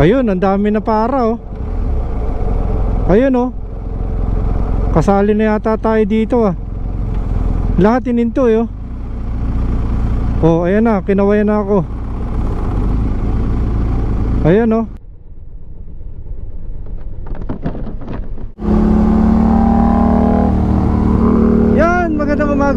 Ayun, ang dami na para oh. Ayun oh. Kasali na yata tayo dito ah. Lahat ininto eh oh. Oh, ayan na, kinawayan na ako. Ayan oh. Yan,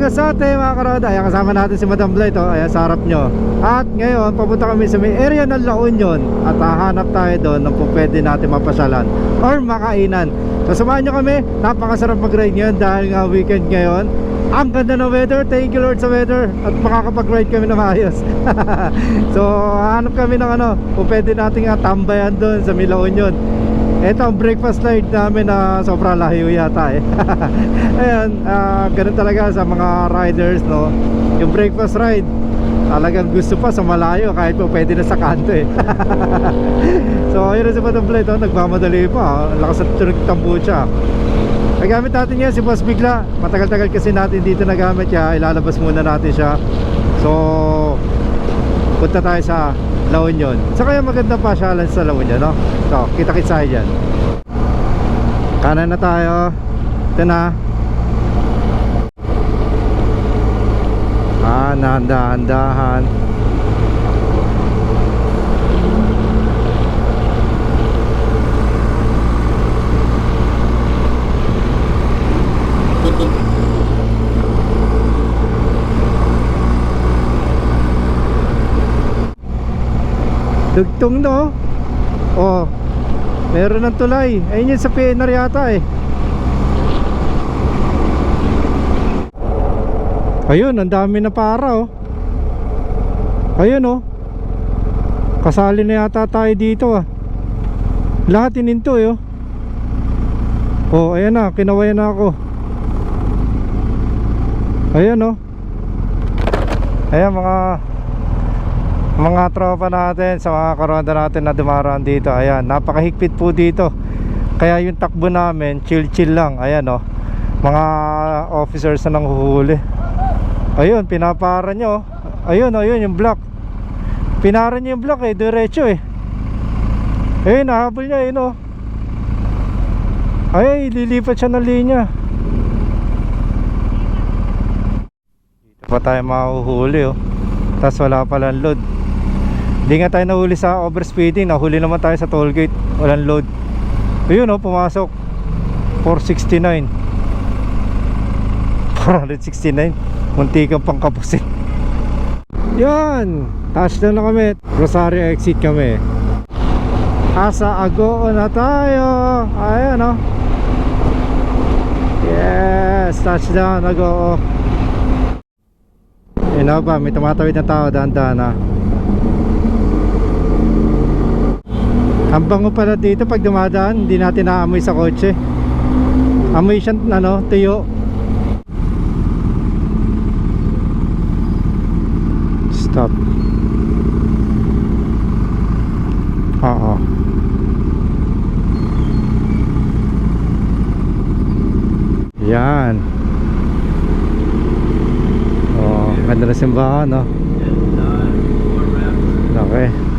atin mga karoda. Ayan, kasama natin si Madam Blight oh. Ayan, sa harap nyo. At ngayon, papunta kami sa may area ng La Union. At hahanap tayo doon ng pwede natin mapasyalan Or makainan. So samahan nyo kami, napakasarap mag-ride ngayon Dahil nga weekend ngayon. Ang ganda ng weather, thank you Lord sa weather. At makakapag-ride kami na maayos. So hahanap kami ng ano Kung pwede natin nga tambayan doon sa may La Union ito ang breakfast ride namin na sobrang layo yata eh. Ayan, ah, ganun talaga sa mga riders no? Yung breakfast ride Talagang gusto pa sa malayo kahit po pwede na sa kanto eh. So ayun Madam Blade oh, nagmamadali pa oh. Lakas at tunog tambucha. Nagamit natin yan si Boss Bigla. Matagal-tagal kasi natin dito nagamit kaya ilalabas muna natin siya. So punta tayo sa La Union. Sa kaya maganda pa pasyalan sa La Union no? so kita kits tayo dyan. Kanan na tayo. Ito na. Ah dahan-dahan Dugtong no? Oh Meron ng tulay. Ayun yun sa PNR yata eh. Ayun ang dami na para oh. Ayun oh. Kasali na yata tayo dito ah. Lahat ininto eh oh. Oh ayan na kinawayan na ako. Ayan oh. Ayan mga mga tropa natin sa mga karonda natin na dumaraan dito ayan napakahigpit po dito. Kaya yung takbo namin chill chill lang ayan oh. Mga officers na nang huhuli ayun pinapara nyo oh. ayun ayun yung block. Pinara nyo yung block eh diretso eh. Ayun nahabol niya ayun oh. Ay lilipat siya ng linya. Dito pa tayo mahuhuli oh. Tapos wala palang load hindi nga tayo nahuli sa overspeeding. Nahuli naman tayo sa toll gate. Walang load. Ayun o, pumasok. 469 469 Munti kang pang kapusin Yan! Touchdown na kami. Rosario exit kami. Asa Agoo na tayo. Ayan o Yes! Touchdown Agoo Yun na ba May tumatawid na tao. Dahan-dahan na Ang bango pala dito pag dumadaan, hindi natin naamoy sa kotse. Amoy siyang ano, tuyo. Stop. Oo. Yan. Oh, ganda na simbahan, no? Okay.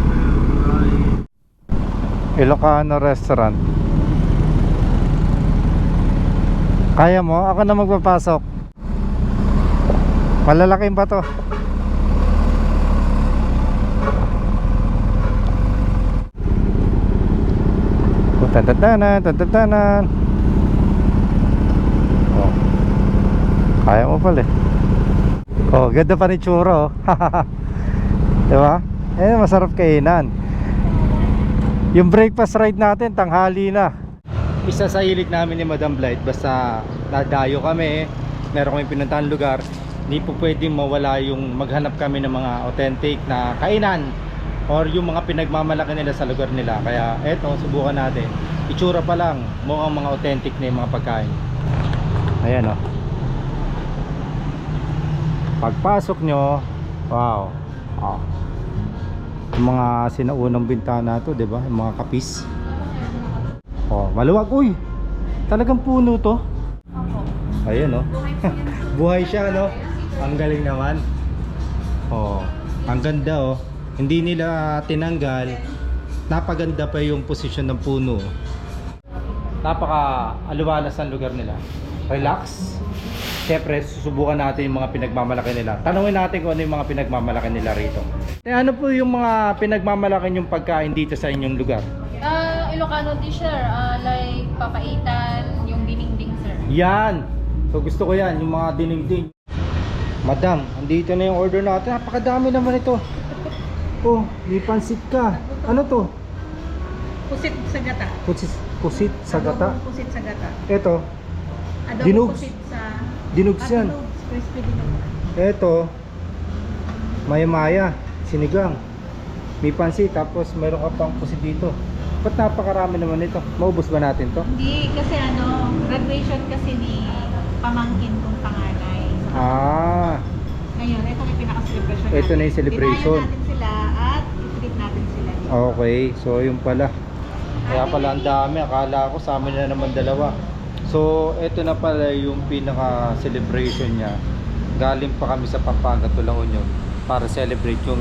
Ilocano Restaurant Kaya mo? Ako na magpapasok Malalaking ba to? Oh, Tantatanan, tantatanan oh. Kaya mo pala eh Oh, ganda pa ni Churo. Diba? Eh, masarap kainan yung breakfast ride natin, tanghali na. Isa sa hilig namin ni Madam Blight, basta nadayo kami, meron kami pinuntahan lugar, hindi po pwedeng mawala yung maghanap kami ng mga authentic na kainan or yung mga pinagmamalaki nila sa lugar nila. Kaya eto, subukan natin. Itsura pa lang, mukhang mga authentic na yung mga pagkain. Ayan o. Oh. Pagpasok nyo, wow. Oh yung mga sinaunang bintana to, 'di ba? Yung mga kapis. Oh, maluwag uy. Talagang puno to. Ayun, oh. Buhay siya, no? Ang galing naman. Oh, ang ganda, oh. Hindi nila tinanggal napaganda pa yung posisyon ng puno. Napaka aluwalas ang lugar nila. Relax. Siyempre, susubukan natin yung mga pinagmamalaki nila. Tanungin natin kung ano yung mga pinagmamalaki nila rito. Eh, ano po yung mga pinagmamalaki yung pagkain dito sa inyong lugar? Ah, Ilocano dish, sir. Ah, like papaitan, yung dinding sir. Yan! So gusto ko yan, yung mga dinigding. Madam, andito na yung order natin. Napakadami naman ito. Oh, may pansit ka. Ano to? Pusit sa gata. Pusit, pusit sa gata. Adobong Pusit sa gata. Ito, Adobong Dinugs. pusit sa... dinugs yan. Ah, dinugs. Crispy dinugs. Ito, maya-maya, sinigang. May pansit, tapos meron ka pang pusit dito. Ba't napakarami naman ito? Maubos ba natin to? Hindi, kasi ano, graduation kasi ni pamangkin kong panganay. Ah, Ngayon, ito may pinaka-celebration Ito na yung celebration. Dinayo natin sila at i-treat natin sila. Okay, so yun pala. Kaya pala ang dami, akala ko sa amin na naman dalawa. So, ito na pala yung pinaka celebration niya. Galing pa kami sa Pampanga, Tulaon yun para celebrate yung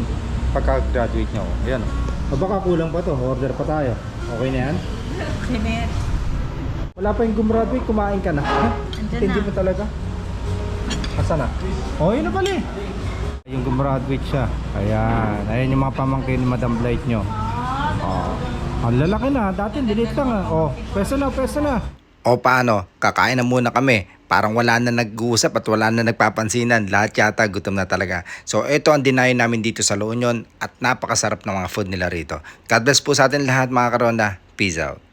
pagka-graduate niya. Oh. Ayan. O baka kulang pa to, order pa tayo. Okay na yan? Sinet. Wala pa yung gumraduate, kumain ka na. Hindi na. mo talaga? Asa na? Oh, yun na pala eh. Yung gumraduate siya. Ayan. Ayan yung mga pamangkin ni Madam Blight nyo. Oh. Ang lalaki na. Dati dinit lang ah. Oh, peso na, peso na. O paano, kakain na muna kami. Parang wala na nag-uusap at wala na nagpapansinan. Lahat yata gutom na talaga. So ito ang dinayo namin dito sa La Union at napakasarap ng mga food nila rito. God bless po sa atin lahat mga karonda. Peace out.